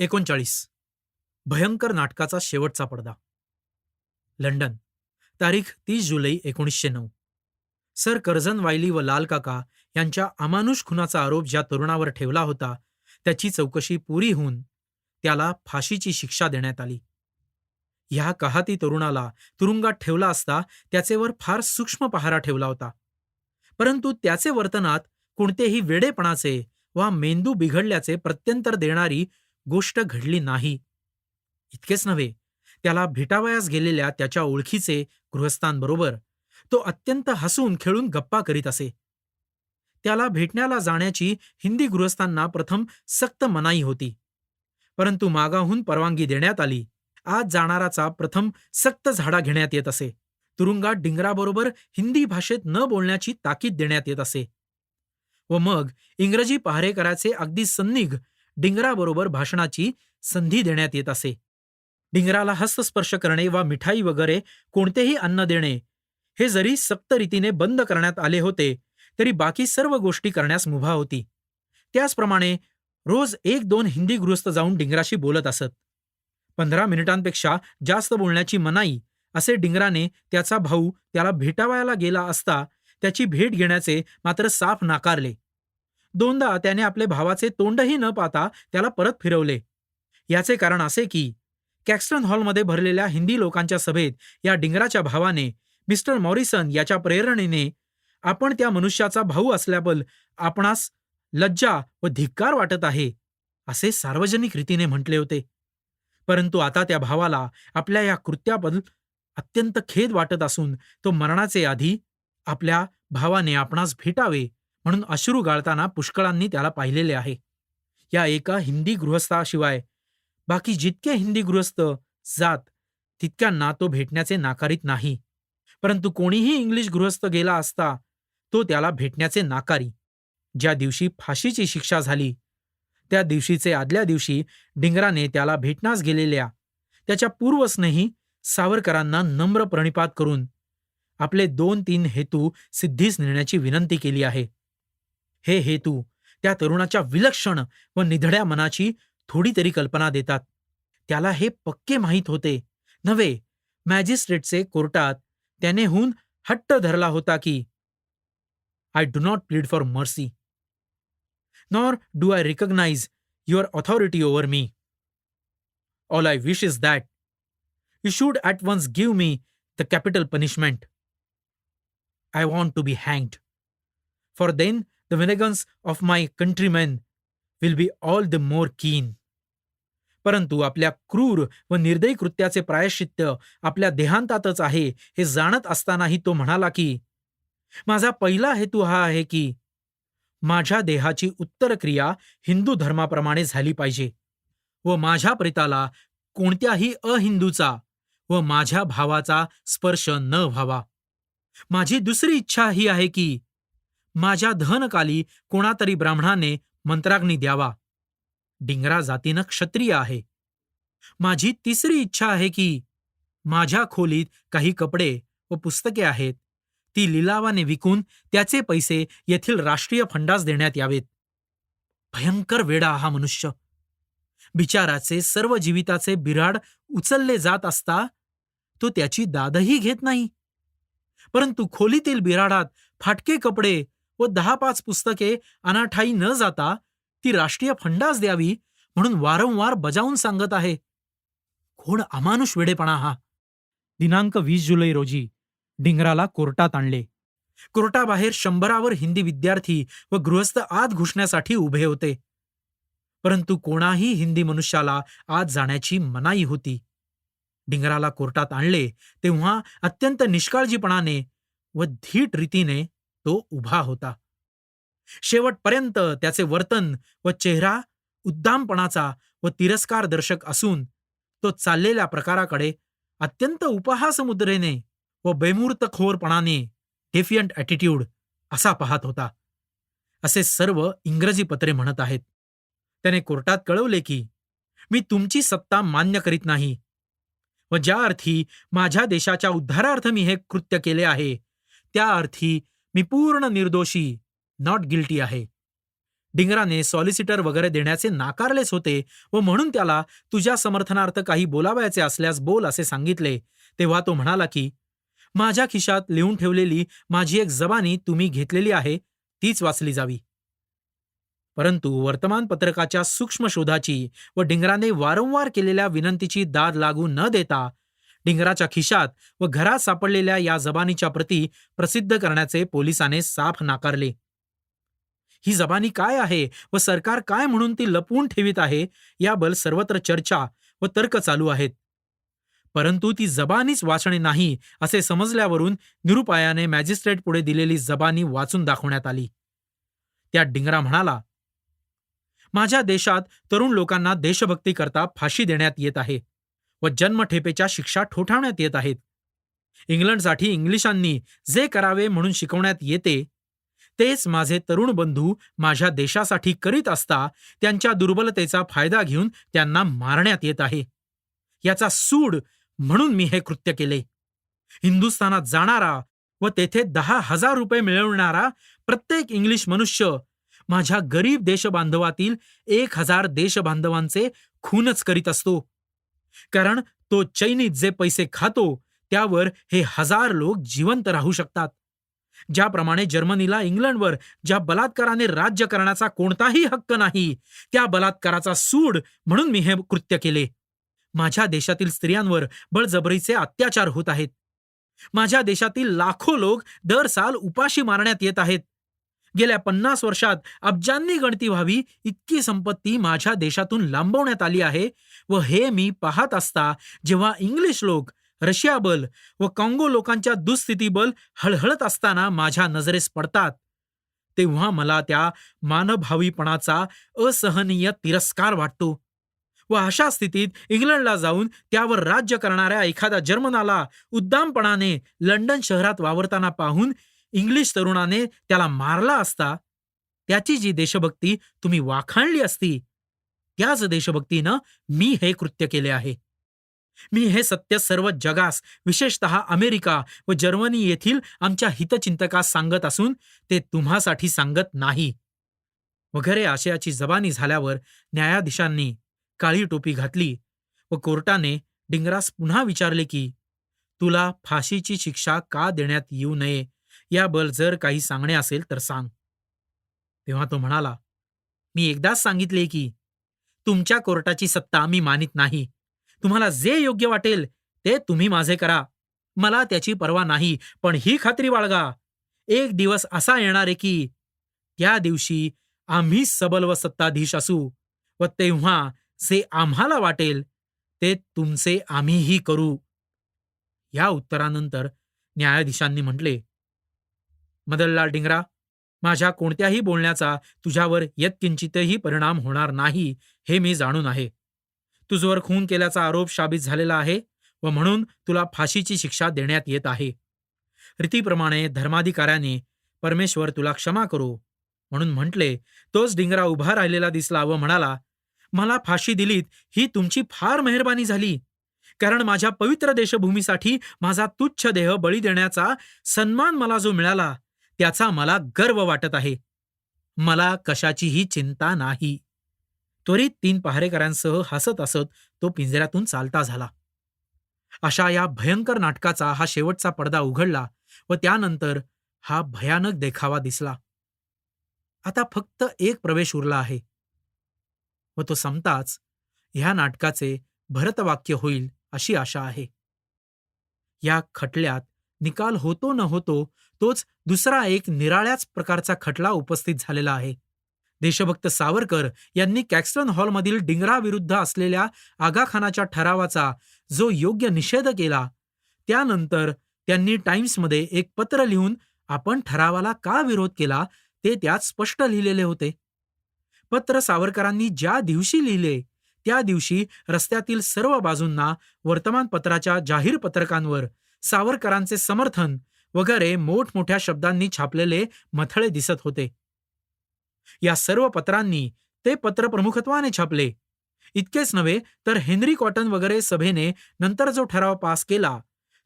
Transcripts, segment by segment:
एकोणचाळीस. भयंकर नाटकाचा शेवटचा पडदा. लंडन तारीख तीस जुलै एकोणीसशे नऊ. सर कर्झन वायली व लाल काका यांच्या अमानुष खुनाचा आरोप ज्या तरुणावर ठेवला होता त्याची चौकशी पुरी होऊन त्याला फाशीची शिक्षा देण्यात आली. ह्या कहाती तरुणाला तुरुंगात ठेवला असता त्याचेवर फार सूक्ष्म पहारा ठेवला होता. परंतु त्याचे वर्तनात कोणतेही वेडेपणाचे वा मेंदू बिघडल्याचे प्रत्यंतर देणारी गोष्ट घडली नाही. इतकेच नव्हे त्याला भेटावयास गेलेल्या त्याच्या ओळखीचे गृहस्थांबरोबर तो अत्यंत हसून खेळून गप्पा करीत असे. त्याला भेटण्याला जाण्याची हिंदी गृहस्थांना प्रथम सक्त मनाई होती. परंतु मागाहून परवानगी देण्यात आली. आज जाणाराचा प्रथम सक्त झाडा घेण्यात येत असे. तुरुंगात डिंगराबरोबर हिंदी भाषेत न बोलण्याची ताकीद देण्यात येत असे. व मग इंग्रजी पहारेकराचे अगदी सन्निग डिंगराबरोबर भाषणाची संधी देण्यात येत असे. डिंगराला हस्तस्पर्श करणे वा मिठाई वगैरे कोणतेही अन्न देणे हे जरी सक्त रीतीने बंद करण्यात आले होते तरी बाकी सर्व गोष्टी करण्यास मुभा होती. त्याचप्रमाणे रोज एक दोन हिंदी गृहस्थ जाऊन डिंगराशी बोलत असत. पंधरा मिनिटांपेक्षा जास्त बोलण्याची मनाई असे डिंगराने त्याचा भाऊ त्याला भेटावायला गेला असता त्याची भेट घेण्याचे मात्र साफ नाकारले. दोनदा त्याने आपले भावाचे तोंडही न पाहता त्याला परत फिरवले. याचे कारण असे की कॅक्स्टन हॉलमध्ये भरलेल्या हिंदी लोकांच्या सभेत या डिंगराच्या भावाने मिस्टर मॉरिसन याच्या प्रेरणेने आपण त्या मनुष्याचा भाऊ असल्याबल आपणास लज्जा व धिक्कार वाटत आहे असे सार्वजनिक रीतीने म्हटले होते. परंतु आता त्या भावाला आपल्या या कृत्याबद्दल अत्यंत खेद वाटत असून तो मरणाचे आधी आपल्या भावाने आपणास भेटावे म्हणून अश्रू गाळताना पुष्कळांनी त्याला पाहिलेले आहे. या एका हिंदी गृहस्थाशिवाय बाकी जितके हिंदी गृहस्थ जात तितक्यांना तो भेटण्याचे नाकारीत नाही. परंतु कोणीही इंग्लिश गृहस्थ गेला असता तो त्याला भेटण्याचे नाकारी. ज्या दिवशी फाशीची शिक्षा झाली त्या दिवशीचे आदल्या दिवशी डिंगराने त्याला भेटण्यास गेलेल्या त्याच्या पूर्वस्नेही सावरकरांना नम्र प्रणिपात करून आपले दोन तीन हेतू सिद्धीस नेण्याची विनंती केली आहे. हे हेतू त्या तरुणाच्या विलक्षण व निधड्या मनाची थोडी तरी कल्पना देतात. त्याला हे पक्के माहीत होते. नव्हे मॅजिस्ट्रेटचे कोर्टात त्यानेहून हट्ट धरला होता की I do not plead for mercy nor do I recognise your authority over me all I wish is that you should at once give me the capital punishment I want to be हँग्ड for then the vengeance of my countryman will be all the more keen परंतु आपल्या क्रूर व निर्दयी कृत्याचे प्रायश्चित्य आपल्या देहांतातच आहे हे जाणत असतानाही तो म्हणाला की माझा पहिला हेतू हा आहे की माझ्या देहाची उत्तर क्रिया हिंदू धर्माप्रमाणे झाली पाहिजे व माझ्या प्रेताला कोणत्याही अहिंदूचा व माझ्या भावाचा स्पर्श न व्हावा. माझी दुसरी इच्छा ही आहे की माझ्या धनकाली कोणातरी ब्राह्मणाने मंत्राग्नी द्यावा. डिंगरा जातीनं क्षत्रिय आहे. माझी तिसरी इच्छा आहे की माझ्या खोलीत काही कपडे व पुस्तके आहेत. ती लिलावाने विकून त्याचे पैसे येथील राष्ट्रीय फंडास देण्यात यावेत. भयंकर वेडा हा मनुष्य. बिचाराचे सर्व जीविताचे बिराड उचलले जात असता तो त्याची दादही घेत नाही. परंतु खोलीतील बिराडात फाटके कपडे व दहा पाच पुस्तके अनाठाई न जाता ती राष्ट्रीय फंडास द्यावी म्हणून वारंवार बजावून सांगत आहे. कोण अमानुष वेडेपणा हा. दिनांक वीस जुलै रोजी डिंगराला कोर्टात आणले. कोर्टाबाहेर शंभरावर हिंदी विद्यार्थी व गृहस्थ आत घुसण्यासाठी उभे होते. परंतु कोणाही हिंदी मनुष्याला आत जाण्याची मनाई होती. डिंगराला कोर्टात आणले तेव्हा अत्यंत निष्काळजीपणाने व धीट रीतीने तो उभा होता. शेवटपर्यंत त्याचे वर्तन व चेहरा उद्दामपणाचा व तिरस्कार दर्शक असून तो चाललेल्या प्रकाराकडे अत्यंत उपहासमुद्रेने व बेमूर्तखोरपणाने डेफियंट ॲटिट्यूड असा पाहत होता. असे सर्व इंग्रजी पत्रे म्हणत आहेत. त्याने कोर्टात कळवले की मी तुमची सत्ता मान्य करीत नाही व ज्या अर्थी माझ्या देशाच्या उद्धारार्थ मी हे कृत्य केले आहे त्या अर्थी मी पूर्ण निर्दोषी नॉट गिल्टी आहे. डिंगराने सॉलिसिटर वगैरे देण्याचे नाकारलेच होते व म्हणून त्याला तुझ्या समर्थनार्थ काही बोलावयाचे असल्यास बोल असे सांगितले. तेव्हा तो म्हणाला की माझ्या खिशात लिहून ठेवलेली माझी एक जबानी तुम्ही घेतलेली आहे तीच वाचली जावी. परंतु वर्तमानपत्रकाच्या सूक्ष्म शोधाची व डिंगराने वारंवार केलेल्या विनंतीची दाद लागू न देता डिंगराच्या खिशात व घरात सापडलेल्या या जबानीच्या प्रती प्रसिद्ध करण्याचे पोलिसाने साफ नाकारले. ही जबानी काय आहे व सरकार काय म्हणून ती लपवून ठेवित आहे याबल सर्वत्र चर्चा व तर्क चालू आहेत. परंतु ती जबानीच वाचणे नाही असे समजल्यावरून निरुपायाने मॅजिस्ट्रेट पुढे दिलेली जबानी वाचून दाखवण्यात आली. त्यात डिंगरा म्हणाला माझ्या देशात तरुण लोकांना देशभक्ती करता फाशी देण्यात येत आहे. व जन्मठेपेच्या शिक्षा ठोठावण्यात येत आहेत. इंग्लंडसाठी इंग्लिशांनी जे करावे म्हणून शिकवण्यात येते तेच माझे तरुण बंधू माझ्या देशासाठी करीत असता त्यांच्या दुर्बलतेचा फायदा घेऊन त्यांना मारण्यात येत आहे. याचा सूड म्हणून मी हे कृत्य केले. हिंदुस्थानात जाणारा व तेथे दहा हजार रुपये मिळवणारा प्रत्येक इंग्लिश मनुष्य माझ्या गरीब देशबांधवातील एक हजार देशबांधवांचे खूनच करीत असतो. कारण तो चैनीत जे पैसे खातो त्यावर हे हजार लोक जिवंत राहू शकतात. ज्याप्रमाणे जर्मनीला इंग्लंडवर ज्या बलात्काराने राज्य करण्याचा कोणताही हक्क नाही त्या बलात्काराचा सूड म्हणून मी हे कृत्य केले. माझ्या देशातील स्त्रियांवर बळजबरीचे अत्याचार होत आहेत. माझ्या देशातील लाखो लोक दर साल उपाशी मारण्यात येत आहेत. गेल्या पन्नास वर्षात अब्जांनी गणती व्हावी इतकी संपत्ती माझ्या देशातून लांबवण्यात आली आहे व हे मी पाहत असता जेव्हा इंग्लिश लोक रशियाबल व काँगो लोकांच्या दुःस्थितीबल हळहळत असताना माझ्या नजरेस पडतात तेव्हा मला त्या मानभावीपणाचा असहनीय तिरस्कार वाटतो व अशा स्थितीत इंग्लंडला जाऊन त्यावर राज्य करणाऱ्या एखाद्या जर्मनाला उद्दामपणाने लंडन शहरात वावरताना पाहून इंग्लिश तरुणाने त्याला मारला असता त्याची जी देशभक्ती तुम्ही वाखाणली असती त्याच देशभक्तीनं मी हे कृत्य केले आहे. मी हे सत्य सर्व जगास विशेषतः अमेरिका व जर्मनी येथील आमच्या हितचिंतकास सांगत असून ते तुम्हासाठी सांगत नाही. वगैरे आशयाची जबानी झाल्यावर न्यायाधीशांनी काळी टोपी घातली व कोर्टाने डिंगरास पुन्हा विचारले की तुला फाशीची शिक्षा का देण्यात येऊ नये? याबल जर काही सांगणे असेल तर सांग. तेव्हा तो म्हणाला मी एकदाच सांगितले की तुमच्या कोर्टाची सत्ता मी मानित नाही. तुम्हाला जे योग्य वाटेल ते तुम्ही माझे करा. मला त्याची पर्वा नाही पण ही खात्री बाळगा. एक दिवस असा येणार आहे की त्या दिवशी आम्ही सबल व सत्ताधीश असू व तेव्हा जे आम्हाला वाटेल ते तुमचे आम्हीही करू. या उत्तरानंतर न्यायाधीशांनी म्हटले मदनलाल डिंगरा माझ्या कोणत्याही बोलण्याचा तुझ्यावर यत्किंचितही परिणाम होणार नाही हे मी जाणून आहे. तुझवर खून केल्याचा आरोप शाबित झालेला आहे व म्हणून तुला फाशीची शिक्षा देण्यात येत आहे. रीतीप्रमाणे धर्माधिकाऱ्याने परमेश्वर तुला क्षमा करो. म्हणून म्हटले तोच डिंगरा उभा राहिलेला दिसला व म्हणाला मला फाशी दिलीत ही तुमची फार मेहरबानी झाली. कारण माझ्या पवित्र देशभूमीसाठी माझा तुच्छ देह बळी देण्याचा सन्मान मला जो मिळाला त्याचा मला गर्व वाटत आहे. मला कशाचीही चिंता नाही. त्वरित तीन पहारेकरांसह हसत हसत तो पिंजऱ्यातून चालता झाला. अशा या भयंकर नाटकाचा हा शेवटचा पडदा उघडला व त्यानंतर हा भयानक देखावा दिसला. आता फक्त एक प्रवेश उरला आहे. व तो संपताच ह्या नाटकाचे भरतवाक्य होईल अशी आशा आहे. या खटल्यात निकाल होतो न होतो तोच दुसरा एक निराळ्याच प्रकारचा खटला उपस्थित झालेला आहे. देशभक्त सावरकर यांनी कॅक्स्टन हॉलमधील डिंगराविरुद्ध असलेल्या आगाखानाच्या ठरावाचा जो योग्य निषेध केला त्यानंतर त्यांनी टाइम्समध्ये एक पत्र लिहून आपण ठरावाला का विरोध केला ते त्यात स्पष्ट लिहिलेले होते. पत्र सावरकरांनी ज्या दिवशी लिहिले त्या दिवशी रस्त्यातील सर्व बाजूंना वर्तमानपत्राच्या जाहीर पत्रकांवर सावरकरांचे समर्थन वगैरे मोठमोठ्या शब्दांनी छापलेले मथळे दिसत होते. या सर्व पत्रांनी ते पत्र प्रमुखत्वाने छापले. इतकेच नव्हे तर हेनरी कॉटन वगैरे सभेने नंतर जो ठराव पास केला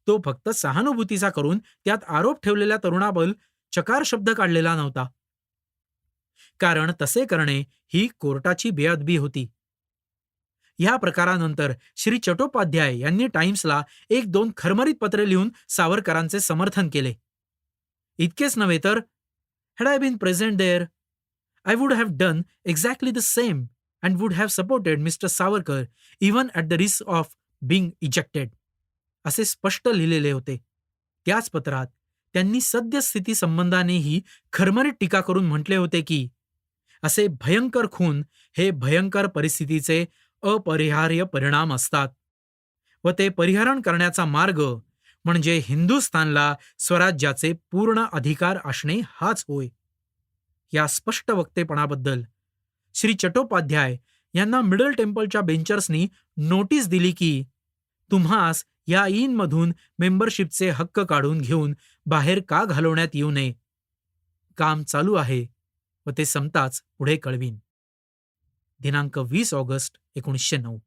तो फक्त सहानुभूतीचा करून त्यात आरोप ठेवलेल्या तरुणाबल चकार शब्द काढलेला नव्हता. कारण तसे करणे ही कोर्टाची बेअदबी होती. या प्रकारानंतर श्री चट्टोपाध्याय यांनी टाइम्सला एक दोन खरमरीत पत्रे लिहून सावरकरांचे समर्थन केले. इतकेच नव्हे तर had I been present there I would have done exactly the same and would have supported Mr Savarkar even at the risk of being ejected असे स्पष्ट लिहिलेले होते. त्याच पत्रात त्यांनी सद्यस्थिती संबंधानेही खरमरीत टीका करून म्हटले होते की असे भयंकर खून हे भयंकर परिस्थितीचे अपरिहार्य परिणाम असतात. व ते परिहरण करण्याचा मार्ग म्हणजे हिंदुस्थानला स्वराज्याचे पूर्ण अधिकार असणे हाच होय. या स्पष्ट वक्तेपणाबद्दल श्री चट्टोपाध्याय यांना मिडल टेम्पलच्या बेंचर्सनी नोटीस दिली की तुम्हास या ईनमधून मेंबरशिपचे हक्क काढून घेऊन बाहेर का घालवण्यात येऊ नये. काम चालू आहे व ते संपताच पुढे कळवीन. दिनांक वीस ऑगस्ट एकोणीसशे नऊ.